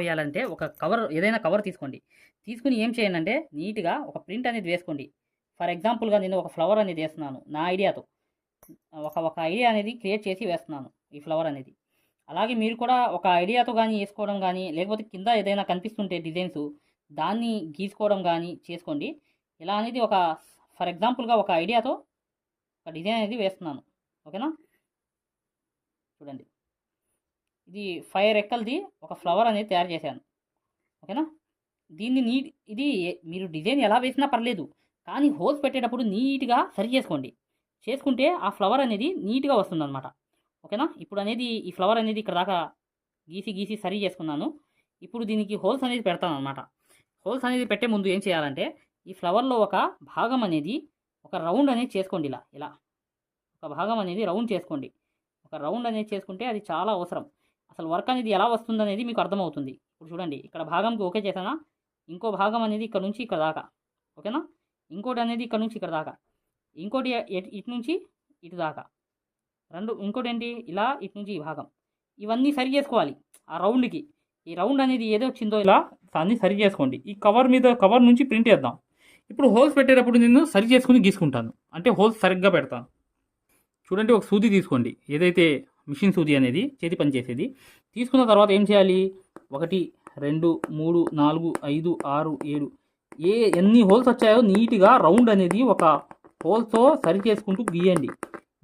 వేయాలంటే ఒక కవర్ ఏదైనా కవర్ తీసుకోండి. తీసుకుని ఏం చేయండి అంటే నీట్గా ఒక ప్రింట్ అనేది వేసుకోండి. ఫర్ ఎగ్జాంపుల్గా నేను ఒక ఫ్లవర్ అనేది వేస్తున్నాను నా ఐడియాతో. ఒక ఒక ఐడియా అనేది క్రియేట్ చేసి వేస్తున్నాను ఈ ఫ్లవర్ అనేది. అలాగే మీరు కూడా ఒక ఐడియాతో కానీ వేసుకోవడం కానీ లేకపోతే కింద ఏదైనా కనిపిస్తుంటే డిజైన్స్ దాన్ని గీసుకోవడం కానీ చేసుకోండి. ఇలా అనేది ఒక ఫర్ ఎగ్జాంపుల్గా ఒక ఐడియాతో ఒక డిజైన్ అనేది వేస్తున్నాను. ఓకేనా? చూడండి. ఇది ఫైవ్ రెక్కలది ఒక ఫ్లవర్ అనేది తయారు చేశాను. ఓకేనా? దీన్ని నీట్ ఇది మీరు డిజైన్ ఎలా వేసినా పర్లేదు కానీ హోల్స్ పెట్టేటప్పుడు నీట్గా సరి చేసుకోండి. చేసుకుంటే ఆ ఫ్లవర్ అనేది నీట్గా వస్తుందన్నమాట. ఓకేనా? ఇప్పుడు అనేది ఈ ఫ్లవర్ అనేది ఇక్కడ దాకా గీసి గీసి సరి చేసుకున్నాను. ఇప్పుడు దీనికి హోల్స్ అనేది పెడతాను అనమాట హోల్స్ అనేది పెట్టే ముందు ఏం చేయాలంటే ఈ ఫ్లవర్లో ఒక భాగం అనేది ఒక రౌండ్ అనేది చేసుకోండి ఇలా ఇలా. ఒక భాగం అనేది రౌండ్ చేసుకోండి. ఒక రౌండ్ అనేది చేసుకుంటే అది చాలా అవసరం. అసలు వర్క్ అనేది ఎలా వస్తుంది అనేది మీకు అర్థమవుతుంది. ఇప్పుడు చూడండి ఇక్కడ భాగంకి ఓకే చేసానా ఇంకో భాగం అనేది ఇక్కడ నుంచి ఇక్కడ దాకా. ఓకేనా? ఇంకోటి అనేది ఇక్కడ నుంచి ఇక్కడ దాకా. ఇంకోటి ఇటు నుంచి ఇటు దాకా. రెండు ఇంకోటి ఏంటి? ఇలా ఇటు నుంచి ఈ భాగం. ఇవన్నీ సరి చేసుకోవాలి. ఆ రౌండ్కి. ఈ రౌండ్ అనేది ఏదో వచ్చిందో ఇలా దాన్ని సరి చేసుకోండి. ఈ కవర్ మీద కవర్ నుంచి ప్రింట్ చేద్దాం. ఇప్పుడు హోల్స్ పెట్టేటప్పుడు నేను సరి చేసుకుని గీసుకుంటాను. అంటే హోల్స్ సరిగ్గా పెడతాను. చూడండి ఒక సూది తీసుకోండి. ఏదైతే మిషన్ సూది అనేది చేతి పని చేసేది. తీసుకున్న తర్వాత ఏం చేయాలి? ఒకటి రెండు మూడు నాలుగు ఐదు ఆరు ఏడు. ఏ ఎన్ని హోల్స్ వచ్చాయో నీట్గా రౌండ్ అనేది ఒక హోల్స్తో సరి చేసుకుంటూ గీయండి.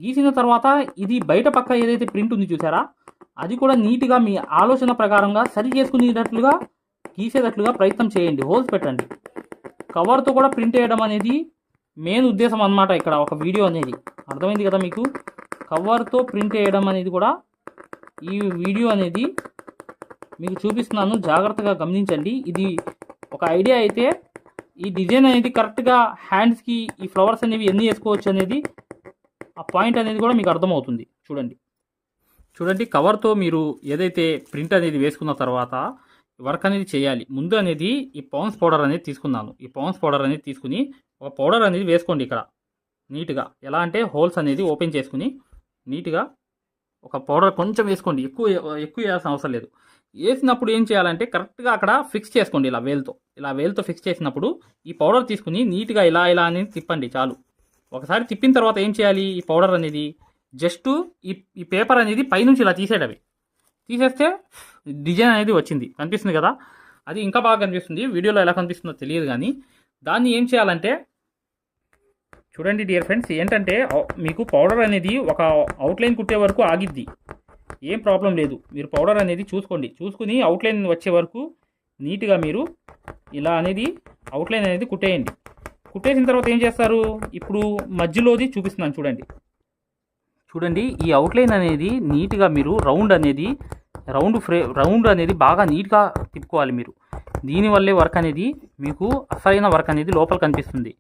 గీసిన తర్వాత ఇది బయట పక్క ఏదైతే ప్రింట్ ఉంది చూసారా? అది కూడా నీట్గా మీ ఆలోచన ప్రకారంగా సరి చేసుకునేటట్లుగా గీసేటట్లుగా ప్రయత్నం చేయండి. హోల్స్ పెట్టండి. కవర్తో కూడా ప్రింట్ చేయడం అనేది మెయిన్ ఉద్దేశం అన్నమాట ఇక్కడ ఒక వీడియో అనేది. అర్థమైంది కదా మీకు? కవర్తో ప్రింట్ వేయడం అనేది కూడా ఈ వీడియో అనేది మీకు చూపిస్తున్నాను. జాగ్రత్తగా గమనించండి. ఇది ఒక ఐడియా అయితే ఈ డిజైన్ అనేది కరెక్ట్గా హ్యాండ్స్కి ఈ ఫ్లవర్స్ అనేవి ఎన్ని వేసుకోవచ్చు అనేది ఆ పాయింట్ అనేది కూడా మీకు అర్థమవుతుంది. చూడండి. చూడండి కవర్తో మీరు ఏదైతే ప్రింట్ అనేది వేసుకున్న తర్వాత వర్క్ అనేది చేయాలి. ముందు అనేది ఈ పౌన్స్ పౌడర్ అనేది తీసుకున్నాను. ఈ పౌన్స్ పౌడర్ అనేది తీసుకుని ఒక పౌడర్ అనేది వేసుకోండి ఇక్కడ. నీట్గా. ఎలా అంటే హోల్స్ అనేది ఓపెన్ చేసుకుని నీట్గా ఒక పౌడర్ కొంచెం వేసుకోండి. ఎక్కువ ఎక్కువ వేయాల్సిన అవసరం లేదు. వేసినప్పుడు ఏం చేయాలంటే కరెక్ట్గా అక్కడ ఫిక్స్ చేసుకోండి ఇలా వేలుతో. ఇలా వేలుతో ఫిక్స్ చేసినప్పుడు ఈ పౌడర్ తీసుకుని నీట్గా ఇలా ఇలా అనేది తిప్పండి చాలు. ఒకసారి తిప్పిన తర్వాత ఏం చేయాలి? ఈ పౌడర్ అనేది జస్ట్ ఈ ఈ పేపర్ అనేది పైనుంచి ఇలా తీసేటవి తీసేస్తే డిజైన్ అనేది వచ్చింది. కనిపిస్తుంది కదా? అది ఇంకా బాగా కనిపిస్తుంది. వీడియోలో ఎలా కనిపిస్తుందో తెలియదు కానీ దాన్ని ఏం చేయాలంటే చూడండి డియర్ ఫ్రెండ్స్ ఏంటంటే మీకు పౌడర్ అనేది ఒక అవుట్లైన్ కుట్టే వరకు ఆగిద్ది. ఏం ప్రాబ్లం లేదు. మీరు పౌడర్ అనేది చూసుకోండి. చూసుకుని అవుట్లైన్ వచ్చే వరకు నీట్గా మీరు ఇలా అనేది అవుట్లైన్ అనేది కుట్టేయండి. కుట్టేసిన తర్వాత ఏం చేస్తారు? ఇప్పుడు మధ్యలోది చూపిస్తున్నాను చూడండి. చూడండి ఈ అవుట్లైన్ అనేది నీట్గా మీరు రౌండ్ అనేది రౌండ్ ఫ్రే రౌండ్ అనేది బాగా నీట్గా తిప్పుకోవాలి మీరు. దీనివల్లే వర్క్ అనేది మీకు అసలైన వర్క్ అనేది లోపల కనిపిస్తుంది.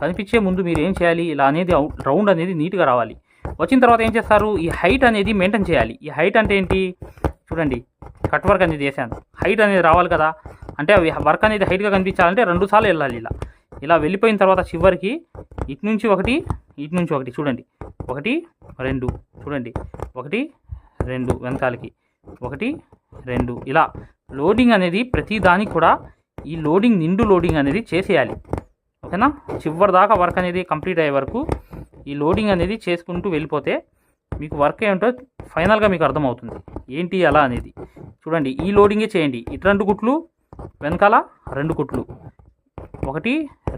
కనిపించే ముందు మీరు ఏం చేయాలి? ఇలా అనేది రౌండ్ అనేది నీట్గా రావాలి. వచ్చిన తర్వాత ఏం చేస్తారు? ఈ హైట్ అనేది మెయింటైన్ చేయాలి. ఈ హైట్ అంటే ఏంటి? చూడండి కట్ వర్క్ అనేది చేశాను. హైట్ అనేది రావాలి కదా? అంటే అవి వర్క్ అనేది హైట్గా కనిపించాలంటే రెండు సార్లు వెళ్ళాలి ఇలా. ఇలా వెళ్ళిపోయిన తర్వాత చివరికి ఇటు నుంచి ఒకటి ఇటు నుంచి ఒకటి చూడండి. ఒకటి రెండు చూడండి. ఒకటి రెండు వెనకాలకి. ఒకటి రెండు ఇలా. లోడింగ్ అనేది ప్రతి దానికి కూడా ఈ లోడింగ్ నిండు లోడింగ్ అనేది చేసేయాలి. ఓకేనా? చివరి దాకా వర్క్ అనేది కంప్లీట్ అయ్యే వరకు ఈ లోడింగ్ అనేది చేసుకుంటూ వెళ్ళిపోతే మీకు వర్క్ ఏంటో ఫైనల్గా మీకు అర్థమవుతుంది. ఏంటి అలా అనేది. చూడండి ఈ లోడింగే చేయండి. ఇటు రెండు కుట్లు వెనకాల రెండు కుట్లు ఒకటి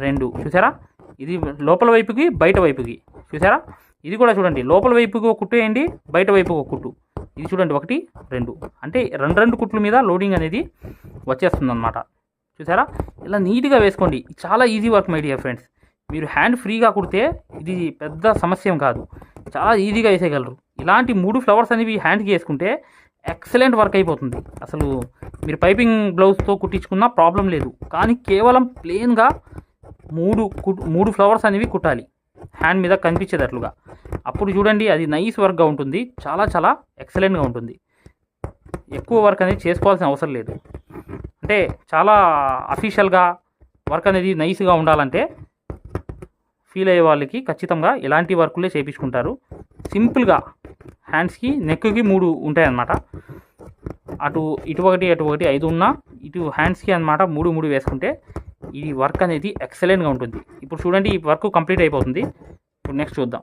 రెండు. చూసారా? ఇది లోపల వైపుకి బయట వైపుకి. చూసారా? ఇది కూడా చూడండి. లోపల వైపుకి ఒక కుట్టు వేయండి బయట వైపుకి ఒక కుట్టు. ఇది చూడండి ఒకటి రెండు. అంటే రెండు రెండు కుట్ల మీద లోడింగ్ అనేది వచ్చేస్తుంది అనమాట చూసారా? ఇలా నీట్గా వేసుకోండి. చాలా easy work my dear friends. మీరు హ్యాండ్ ఫ్రీగా కుడితే ఇది పెద్ద సమస్య కాదు. చాలా ఈజీగా వేసేయగలరు. ఇలాంటి మూడు ఫ్లవర్స్ అనేవి హ్యాండ్కి వేసుకుంటే ఎక్సలెంట్ వర్క్ అయిపోతుంది. అసలు మీరు పైపింగ్ బ్లౌజ్తో కుట్టించుకున్నా ప్రాబ్లం లేదు. కానీ కేవలం ప్లెయిన్గా మూడు మూడు ఫ్లవర్స్ అనేవి కుట్టాలి. హ్యాండ్ మీద కనిపించేటట్లుగా. అప్పుడు చూడండి అది నైస్ వర్క్గా ఉంటుంది. చాలా చాలా ఎక్సలెంట్గా ఉంటుంది. ఎక్కువ వర్క్ అనేది చేసుకోవాల్సిన అవసరం లేదు. అంటే చాలా అఫీషియల్గా వర్క్ అనేది నైస్గా ఉండాలంటే ఫీల్ అయ్యే వాళ్ళకి ఖచ్చితంగా ఇలాంటి వర్కులే చేయించుకుంటారు సింపుల్గా హ్యాండ్స్కి నెక్కి మూడు ఉంటాయన్నమాట. అటు ఇటు ఒకటి అటు ఒకటి ఐదు ఉన్నా ఇటు హ్యాండ్స్కి అన్నమాట మూడు మూడు వేసుకుంటే ఈ వర్క్ అనేది ఎక్సలెంట్గా ఉంటుంది. ఇప్పుడు చూడండి ఈ వర్క్ కంప్లీట్ అయిపోతుంది. ఇప్పుడు నెక్స్ట్ చూద్దాం.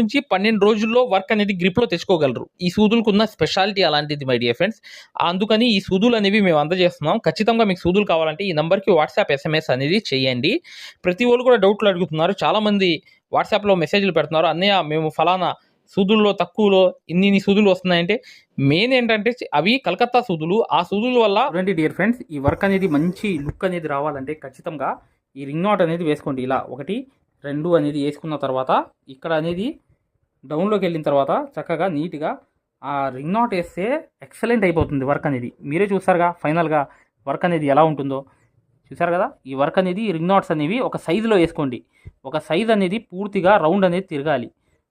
నుంచి పన్నెండు రోజుల్లో వర్క్ అనేది గ్రిప్లో తెచ్చుకోగలరు. ఈ సూదులకు ఉన్న స్పెషాలిటీ అలాంటిది మై డియర్ ఫ్రెండ్స్ అందుకని ఈ సూదులు అనేవి మేము అందజేస్తున్నాం. ఖచ్చితంగా మీకు సూదులు కావాలంటే ఈ నెంబర్కి వాట్సాప్ ఎస్ఎంఎస్ అనేది చేయండి. ప్రతి వాళ్ళు కూడా డౌట్లు అడుగుతున్నారు. చాలామంది వాట్సాప్లో మెసేజ్లు పెడుతున్నారు. అన్నయ్య మేము ఫలానా సూదుల్లో తక్కువలో ఇన్ని ఇన్ని సూదులు వస్తున్నాయంటే మెయిన్ ఏంటంటే అవి కలకత్తా సూదులు. ఆ సూదుల వల్ల చూడండి డియర్ ఫ్రెండ్స్ ఈ వర్క్ అనేది మంచి లుక్ అనేది రావాలంటే ఖచ్చితంగా ఈ రింగ్ నాట్ అనేది వేసుకోండి. ఇలా ఒకటి రెండు అనేది వేసుకున్న తర్వాత ఇక్కడ అనేది డౌన్లోకి వెళ్ళిన తర్వాత చక్కగా నీట్గా ఆ రింగ్ నాట్ వేస్తే ఎక్సలెంట్ అయిపోతుంది వర్క్ అనేది. మీరే చూస్తారుగా ఫైనల్గా వర్క్ అనేది ఎలా ఉంటుందో. చూసారు కదా? ఈ వర్క్ అనేది రింగ్ నాట్స్ అనేవి ఒక సైజులో వేసుకోండి. ఒక సైజ్ అనేది పూర్తిగా రౌండ్ అనేది తిరగాలి.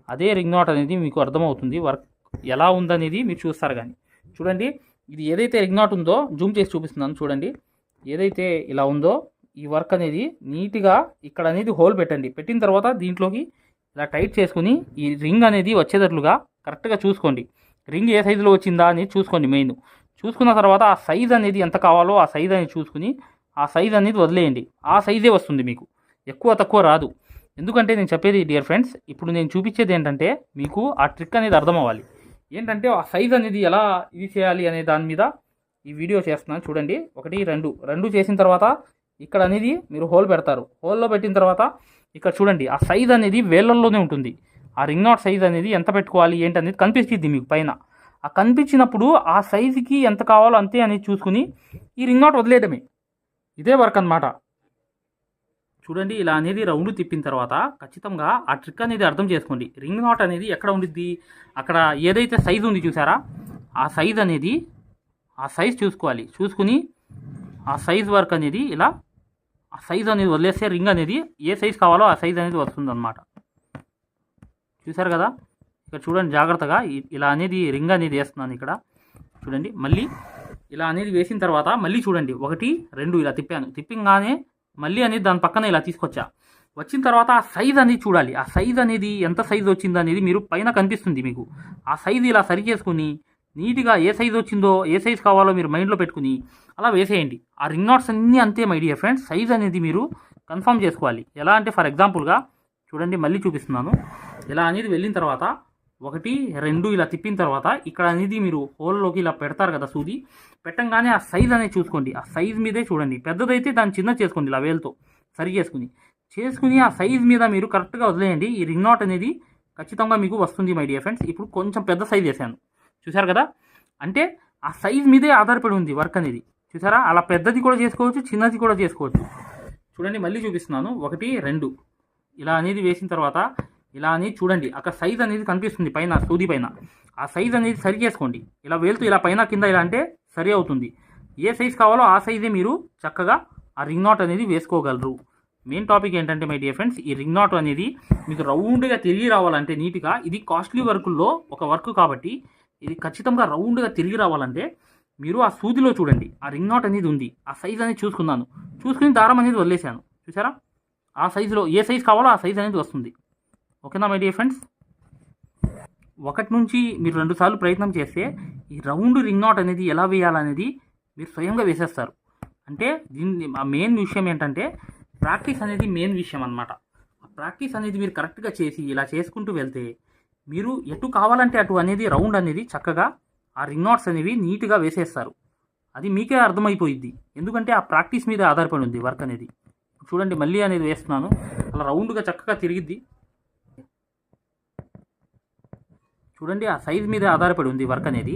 అదే రింగ్ నాట్ అనేది మీకు అర్థమవుతుంది వర్క్ ఎలా ఉందనేది మీరు చూస్తారు కానీ. చూడండి ఇది ఏదైతే రింగ్ నాట్ ఉందో జూమ్ చేసి చూపిస్తున్నాను చూడండి. ఏదైతే ఇలా ఉందో ఈ వర్క్ అనేది నీట్గా ఇక్కడ అనేది హోల్ పెట్టండి. పెట్టిన తర్వాత దీంట్లోకి ఇలా టైట్ చేసుకుని ఈ రింగ్ అనేది వచ్చేటట్లుగా కరెక్ట్గా చూసుకోండి. రింగ్ ఏ సైజులో వచ్చిందా అనేది చూసుకోండి మెయిన్. చూసుకున్న తర్వాత ఆ సైజ్ అనేది ఎంత కావాలో ఆ సైజ్ అనేది చూసుకుని ఆ సైజ్ అనేది వదిలేయండి. ఆ సైజే వస్తుంది మీకు. ఎక్కువ తక్కువ రాదు. ఎందుకంటే నేను చెప్పేది డియర్ ఫ్రెండ్స్ ఇప్పుడు నేను చూపించేది ఏంటంటే మీకు ఆ ట్రిక్ అనేది అర్థం అవ్వాలి. ఏంటంటే ఆ సైజ్ అనేది ఎలా ఇది చేయాలి అనే దాని మీద ఈ వీడియో చేస్తున్నాను. చూడండి. ఒకటి రెండు. రెండు చేసిన తర్వాత ఇక్కడ అనేది మీరు హోల్ పెడతారు. హోల్లో పెట్టిన తర్వాత ఇక్కడ చూడండి ఆ సైజ్ అనేది వేలల్లోనే ఉంటుంది. ఆ రింగ్ నాట్ సైజ్ అనేది ఎంత పెట్టుకోవాలి ఏంటి అనేది కనిపిస్తుంది మీకు పైన. ఆ కనిపించినప్పుడు ఆ సైజుకి ఎంత కావాలో అంతే అనేది చూసుకుని ఈ రింగ్ నాట్ వదిలేయడమే. ఇదే వర్క్ అన్నమాట. చూడండి ఇలా అనేది రౌండ్ తిప్పిన తర్వాత ఖచ్చితంగా ఆ ట్రిక్ అనేది అర్థం చేసుకోండి. రింగ్ నాట్ అనేది ఎక్కడ ఉండిద్ది? అక్కడ ఏదైతే సైజు ఉంది చూసారా? ఆ సైజ్ అనేది ఆ సైజ్ చూసుకోవాలి. చూసుకుని ఆ సైజ్ వర్క్ అనేది ఇలా ఆ సైజ్ అనేది వదిలేస్తే రింగ్ అనేది ఏ సైజ్ కావాలో ఆ సైజ్ అనేది వస్తుంది అనమాట చూసారు కదా? ఇక్కడ చూడండి జాగ్రత్తగా. ఇలా అనేది రింగ్ అనేది వేస్తున్నాను ఇక్కడ. చూడండి మళ్ళీ ఇలా అనేది వేసిన తర్వాత మళ్ళీ చూడండి. ఒకటి రెండు ఇలా తిప్పాను. తిప్పంగానే మళ్ళీ అనేది దాని పక్కన ఇలా తీసుకొచ్చా. వచ్చిన తర్వాత ఆ సైజ్ అనేది చూడాలి. ఆ సైజ్ అనేది ఎంత సైజ్ వచ్చింది అనేది మీరు పైన కనిపిస్తుంది మీకు. ఆ సైజ్ ఇలా సరి చేసుకుని నీట్గా ఏ సైజ్ వచ్చిందో ఏ సైజ్ కావాలో మీరు మైండ్లో పెట్టుకుని అలా వేసేయండి. ఆ రింగ్ నాట్స్ అన్నీ అంతే మై డియర్ ఫ్రెండ్స్ సైజ్ అనేది మీరు కన్ఫర్మ్ చేసుకోవాలి. ఎలా అంటే ఫర్ ఎగ్జాంపుల్గా చూడండి మళ్ళీ చూపిస్తున్నాను. ఇలా అనేది వెళ్ళిన తర్వాత ఒకటి రెండు ఇలా తిప్పిన తర్వాత ఇక్కడ అనేది మీరు హోల్లోకి ఇలా పెడతారు కదా సూది. పెట్టంగానే ఆ సైజ్ అనేది చూసుకోండి. ఆ సైజ్ మీదే చూడండి. పెద్దదైతే దాన్ని చిన్న చేసుకోండి ఇలా వేలుతో సరి చేసుకుని. చేసుకుని ఆ సైజ్ మీద మీరు కరెక్ట్గా వదిలేయండి. ఈ రింగ్ నాట్ అనేది ఖచ్చితంగా మీకు వస్తుంది మై డియర్ ఫ్రెండ్స్ ఇప్పుడు కొంచెం పెద్ద సైజ్ వేసాను. చూసారు కదా? అంటే ఆ సైజ్ మీదే ఆధారపడి ఉంది వర్క్ అనేది. చూసారా? అలా పెద్దది కూడా చేసుకోవచ్చు చిన్నది కూడా చేసుకోవచ్చు. చూడండి మళ్ళీ చూపిస్తున్నాను. ఒకటి రెండు. ఇలా అనేది వేసిన తర్వాత ఇలా అనేది చూడండి. అక్కడ సైజ్ అనేది కనిపిస్తుంది పైన సూది పైన. ఆ సైజ్ అనేది సరి చేసుకోండి. ఇలా వేలుతూ ఇలా పైన కింద ఇలా అంటే సరి అవుతుంది. ఏ సైజ్ కావాలో ఆ సైజే మీరు చక్కగా ఆ రింగ్ నాట్ అనేది వేసుకోగలరు. మెయిన్ టాపిక్ ఏంటంటే మై డియర్ ఫ్రెండ్స్ ఈ రింగ్ నాట్ అనేది మీకు రౌండ్గా తిరిగి రావాలంటే నీట్గా ఇది కాస్ట్లీ వర్కుల్లో ఒక వర్క్ కాబట్టి ఇది ఖచ్చితంగా రౌండ్గా తిరిగి రావాలంటే మీరు ఆ సూదిలో చూడండి. ఆ రింగ్ నాట్ అనేది ఉంది. ఆ సైజ్ అనేది చూసుకున్నాను. చూసుకుని దారం అనేది వదిలేశాను. చూసారా? ఆ సైజులో ఏ సైజ్ కావాలో ఆ సైజ్ అనేది వస్తుంది. ఓకేనా మై డియర్ ఫ్రెండ్స్ ఒకటి నుంచి మీరు రెండు సార్లు ప్రయత్నం చేస్తే ఈ రౌండ్ రింగ్ నాట్ అనేది ఎలా వేయాలనేది మీరు స్వయంగా వేసేస్తారు. అంటే దీన్ని ఆ మెయిన్ విషయం ఏంటంటే ప్రాక్టీస్ అనేది మెయిన్ విషయం అనమాట ఆ ప్రాక్టీస్ అనేది మీరు కరెక్ట్గా చేసి ఇలా చేసుకుంటూ వెళ్తే మీరు ఎటు కావాలంటే అటు అనేది రౌండ్ అనేది చక్కగా ఆ రింగ్ నాట్స్ అనేవి నీట్గా వేసేస్తారు. అది మీకే అర్థమైపోయిద్ది. ఎందుకంటే ఆ ప్రాక్టీస్ మీద ఆధారపడి ఉంది వర్క్ అనేది. చూడండి మళ్ళీ అనేది వేస్తున్నాను. అలా రౌండ్గా చక్కగా తిరిగిద్ది. చూడండి ఆ సైజ్ మీద ఆధారపడి ఉంది వర్క్ అనేది.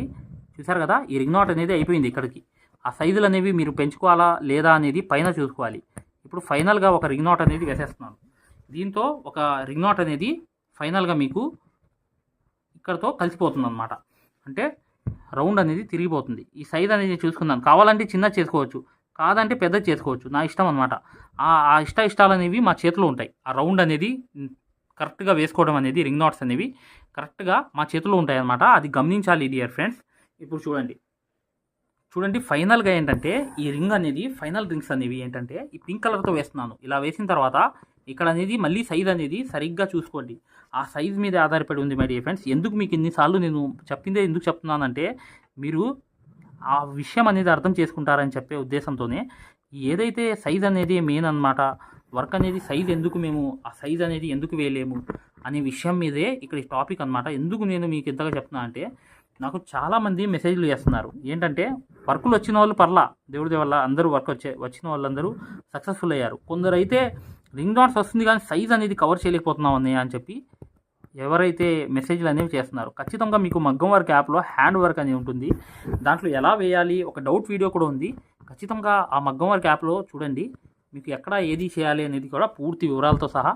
చూసారు కదా ఈ రింగ్ నాట్ అనేది అయిపోయింది ఇక్కడికి. ఆ సైజులు అనేవి మీరు పెంచుకోవాలా లేదా అనేది పైన చూసుకోవాలి. ఇప్పుడు ఫైనల్గా ఒక రింగ్ నాట్ అనేది వేసేస్తున్నాను. దీంతో ఒక రింగ్ నాట్ అనేది ఫైనల్గా మీకు ఇక్కడతో కలిసిపోతుంది అనమాట అంటే రౌండ్ అనేది తిరిగిపోతుంది. ఈ సైజ్ అనేది చూసుకున్నాను. కావాలంటే చిన్న చేసుకోవచ్చు. కాదంటే పెద్ద చేసుకోవచ్చు. నా ఇష్టం అనమాట ఆ ఇష్ట ఇష్టాలు అనేవి మా చేతిలో ఉంటాయి. ఆ రౌండ్ అనేది కరెక్ట్గా వేసుకోవడం అనేది రింగ్ నాట్స్ అనేవి కరెక్ట్గా మా చేతిలో ఉంటాయి అనమాట అది గమనించాలి డియర్ ఫ్రెండ్స్. ఇప్పుడు చూడండి. చూడండి ఫైనల్గా ఏంటంటే ఈ రింగ్ అనేది ఫైనల్ రింగ్స్ అనేవి ఏంటంటే ఈ పింక్ కలర్తో వేస్తున్నాను. ఇలా వేసిన తర్వాత ఇక్కడ అనేది మళ్ళీ సైజ్ అనేది సరిగ్గా చూసుకోండి. ఆ సైజ్ మీద ఆధారపడి ఉంది మై డియర్ ఫ్రెండ్స్ ఎందుకు మీకు ఇన్నిసార్లు నేను చెప్పిందే ఎందుకు చెప్తున్నానంటే మీరు ఆ విషయం అనేది అర్థం చేసుకుంటారని చెప్పే ఉద్దేశంతోనే ఏదైతే సైజ్ అనేది మెయిన్ అన్నమాట వర్క్ అనేది సైజ్ ఎందుకు మేము ఆ సైజ్ అనేది ఎందుకు వేయలేము అనే విషయం మీదే ఇక్కడ ఈ టాపిక్ అనమాట ఎందుకు నేను మీకు ఎంతగా చెప్తున్నా అంటే నాకు చాలామంది మెసేజ్లు చేస్తున్నారు. ఏంటంటే వర్కులు వచ్చిన వాళ్ళు పర్లా. దేవుడి వల్ల అందరూ వర్క్ వచ్చే వచ్చిన వాళ్ళందరూ సక్సెస్ఫుల్ అయ్యారు. కొందరైతే రింగ్ డాట్స్ వస్తుంది కానీ సైజ్ అనేది కవర్ చేయలేకపోతున్నాం అన్నయ్య అని చెప్పి ఎవరైతే మెసేజ్లు అనేవి చేస్తున్నారు ఖచ్చితంగా మీకు మగ్గం వర్క్ యాప్లో హ్యాండ్ వర్క్ అనేది ఉంటుంది. దాంట్లో ఎలా వేయాలి? ఒక డౌట్ వీడియో కూడా ఉంది. ఖచ్చితంగా ఆ మగ్గం వర్క్ యాప్లో చూడండి. మీకు ఎక్కడ ఏది చేయాలి అనేది కూడా పూర్తి వివరాలతో సహా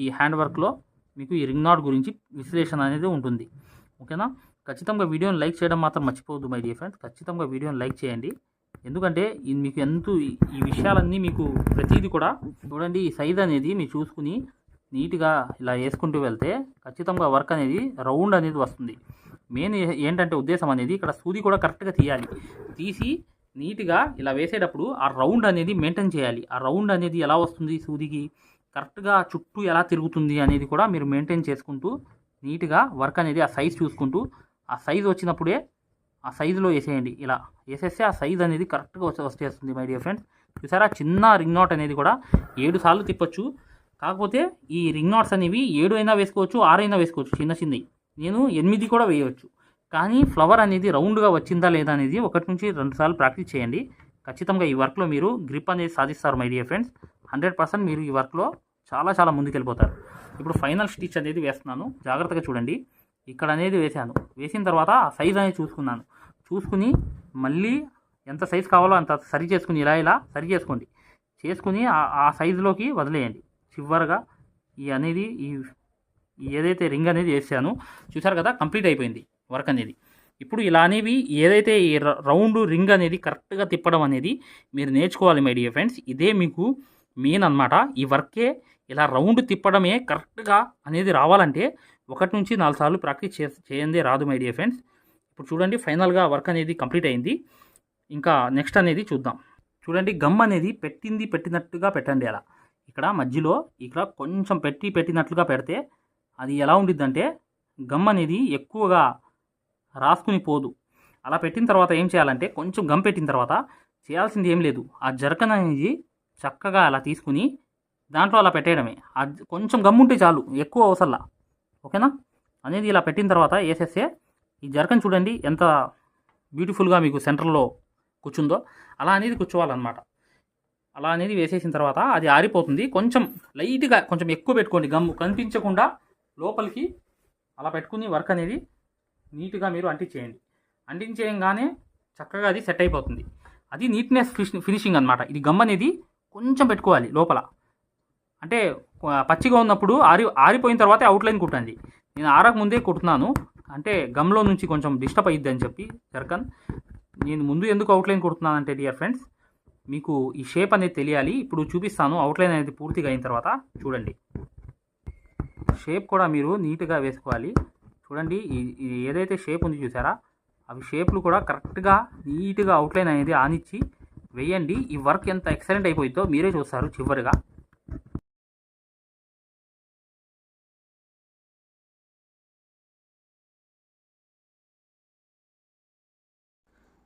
ఈ హ్యాండ్ వర్క్లో మీకు ఈ రింగ్ నాట్ గురించి విశ్లేషణ అనేది ఉంటుంది. ఓకేనా? ఖచ్చితంగా వీడియోని లైక్ చేయడం మాత్రం మర్చిపోవద్దు మై డియర్ ఫ్రెండ్స్. ఖచ్చితంగా వీడియోని లైక్ చేయండి. ఎందుకంటే మీకు ఎంత ఈ విషయాలన్నీ మీకు ప్రతిదీ కూడా చూడండి ఈ సైజ్ అనేది మీరు చూసుకుని నీట్గా ఇలా వేసుకుంటూ వెళ్తే ఖచ్చితంగా వర్క్ అనేది రౌండ్ అనేది వస్తుంది. మెయిన్ ఏంటంటే ఉద్దేశం అనేది ఇక్కడ సూది కూడా కరెక్ట్గా తీయాలి. తీసి నీట్గా ఇలా వేసేటప్పుడు ఆ రౌండ్ అనేది మెయింటైన్ చేయాలి. ఆ రౌండ్ అనేది ఎలా వస్తుంది సూదికి? కరెక్ట్గా చుట్టూ ఎలా తిరుగుతుంది అనేది కూడా మీరు మెయింటైన్ చేసుకుంటూ నీట్గా వర్క్ అనేది ఆ సైజ్ చూసుకుంటూ ఆ సైజ్ వచ్చినప్పుడే ఆ సైజులో వేసేయండి. ఇలా వేసేస్తే ఆ సైజ్ అనేది కరెక్ట్గా వచ్చే వచ్చేస్తుంది మై డియర్ ఫ్రెండ్స్ చూసారా? చిన్న రింగ్ నాట్ అనేది కూడా ఏడు సార్లు తిప్పొచ్చు. కాకపోతే ఈ రింగ్ నాట్స్ అనేవి ఏడు అయినా వేసుకోవచ్చు ఆరు అయినా వేసుకోవచ్చు చిన్న చిన్నవి నేను ఎనిమిది కూడా వేయవచ్చు. కానీ ఫ్లవర్ అనేది రౌండ్గా వచ్చిందా లేదా అనేది ఒకటి నుంచి రెండు సార్లు ప్రాక్టీస్ చేయండి. ఖచ్చితంగా ఈ వర్క్లో మీరు గ్రిప్ అనేది సాధిస్తారు my dear friends hundred percent మీరు ఈ వర్క్లో చాలా చాలా ముందుకెళ్ళిపోతారు. ఇప్పుడు ఫైనల్ స్టిచ్ అనేది వేస్తున్నాను. జాగ్రత్తగా చూడండి. ఇక్కడ అనేది వేసాను వేసిన తర్వాత ఆ సైజ్ అనేది చూసుకున్నాను. చూసుకుని మళ్ళీ ఎంత సైజ్ కావాలో అంత సరి చేసుకుని ఇలా ఇలా సరి చేసుకోండి. చేసుకుని ఆ- సైజులోకి వదిలేయండి. చివరిగా ఈ అనేది ఈ ఏదైతే రింగ్ అనేది వేసాను చూసారు కదా కంప్లీట్ అయిపోయింది వర్క్ అనేది. ఇప్పుడు ఇలా అనేవి ఏదైతే ఈ ర- రౌండ్ రింగ్ అనేది కరెక్ట్గా తిప్పడం అనేది మీరు నేర్చుకోవాలి మై డియర్ ఫ్రెండ్స్ ఇదే మీకు మెయిన్ అన్నమాట. ఈ వర్కే ఇలా రౌండ్ తిప్పడమే కరెక్ట్గా అనేది రావాలంటే ఒకటి నుంచి నాలుగు సార్లు ప్రాక్టీస్ చే చేయందే రాదు మై డియర్ ఫ్రెండ్స్. ఇప్పుడు చూడండి ఫైనల్గా వర్క్ అనేది కంప్లీట్ అయింది. ఇంకా నెక్స్ట్ అనేది చూద్దాం. చూడండి గమ్ అనేది పెట్టింది పెట్టినట్టుగా పెట్టండి అలా. ఇక్కడ మధ్యలో ఇక్కడ కొంచెం పెట్టి పెట్టినట్లుగా పెడితే అది ఎలా ఉండిద్దంటే గమ్ అనేది ఎక్కువగా రాసుకుని పోదు. అలా పెట్టిన తర్వాత ఏం చేయాలంటే కొంచెం గమ్ పెట్టిన తర్వాత చేయాల్సింది ఏం లేదు. ఆ జరకన్ అనేది చక్కగా అలా తీసుకుని దాంట్లో అలా పెట్టేయడమే. అది కొంచెం గమ్ ఉంటే చాలు ఎక్కువ అవసరంలా. ఓకేనా? అనేది ఇలా పెట్టిన తర్వాత వేసేస్తే ఈ జరకన్ చూడండి ఎంత బ్యూటిఫుల్గా మీకు సెంటర్లో కూర్చుందో అలా అనేది కూర్చోవాలన్నమాట. అలా అనేది వేసేసిన తర్వాత అది ఆరిపోతుంది. కొంచెం లైట్గా కొంచెం ఎక్కువ పెట్టుకోండి. గమ్ కనిపించకుండా లోపలికి అలా పెట్టుకుని వర్క్ అనేది నీట్గా మీరు అంటించేయండి. అంటించేయంగానే చక్కగా అది సెట్ అయిపోతుంది. అది నీట్నెస్ ఫినిషింగ్ అనమాట ఇది గమ్ అనేది కొంచెం పెట్టుకోవాలి లోపల. అంటే పచ్చిగా ఉన్నప్పుడు ఆరి ఆరిపోయిన తర్వాతే అవుట్లైన్ కుట్టండి. నేను ఆరక ముందే కుడుతున్నాను. అంటే గమ్లో నుంచి కొంచెం డిస్టర్బ్ అయ్యిద్ది అని చెప్పి జర్కన్. నేను ముందు ఎందుకు అవుట్లైన్ కుడుతున్నానంటే డియర్ ఫ్రెండ్స్ మీకు ఈ షేప్ అనేది తెలియాలి. ఇప్పుడు చూపిస్తాను. అవుట్లైన్ అనేది పూర్తిగా అయిన తర్వాత చూడండి. షేప్ కూడా మీరు నీట్గా వేసుకోవాలి. చూడండి ఈ ఏదైతే షేప్ ఉంది చూసారా అవి షేప్లు కూడా కరెక్ట్గా నీట్గా అవుట్లైన్ అనేది ఆనిచ్చి వేయండి. ఈ వర్క్ ఎంత ఎక్సలెంట్ అయిపోయిందో మీరే చూస్తారు చివరిగా.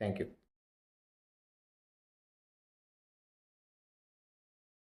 Thank you